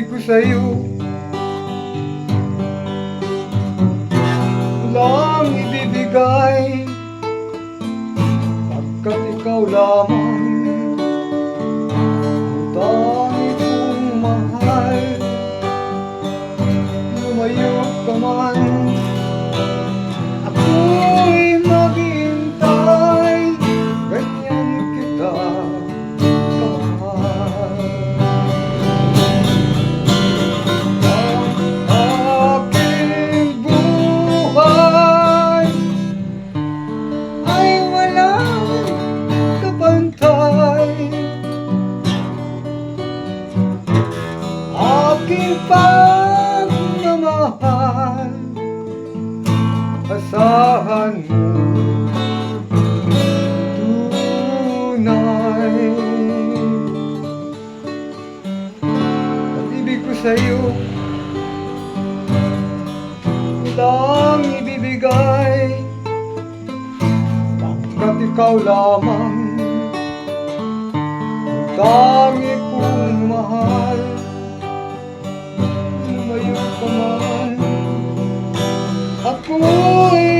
pag-ibig ko sa'yo. Walang ibibigay. Pagkat ikaw lamang Ang tangi kong mahal. Lumayo ka man Ako'y maghihintay Ganyan kita Aking pagmamahal Asahan mo. Tunay. Pag-ibig ko sa'yo Walang ibibigay. Pagkat ikaw lamang? Ang tangi kong mahal Ako'y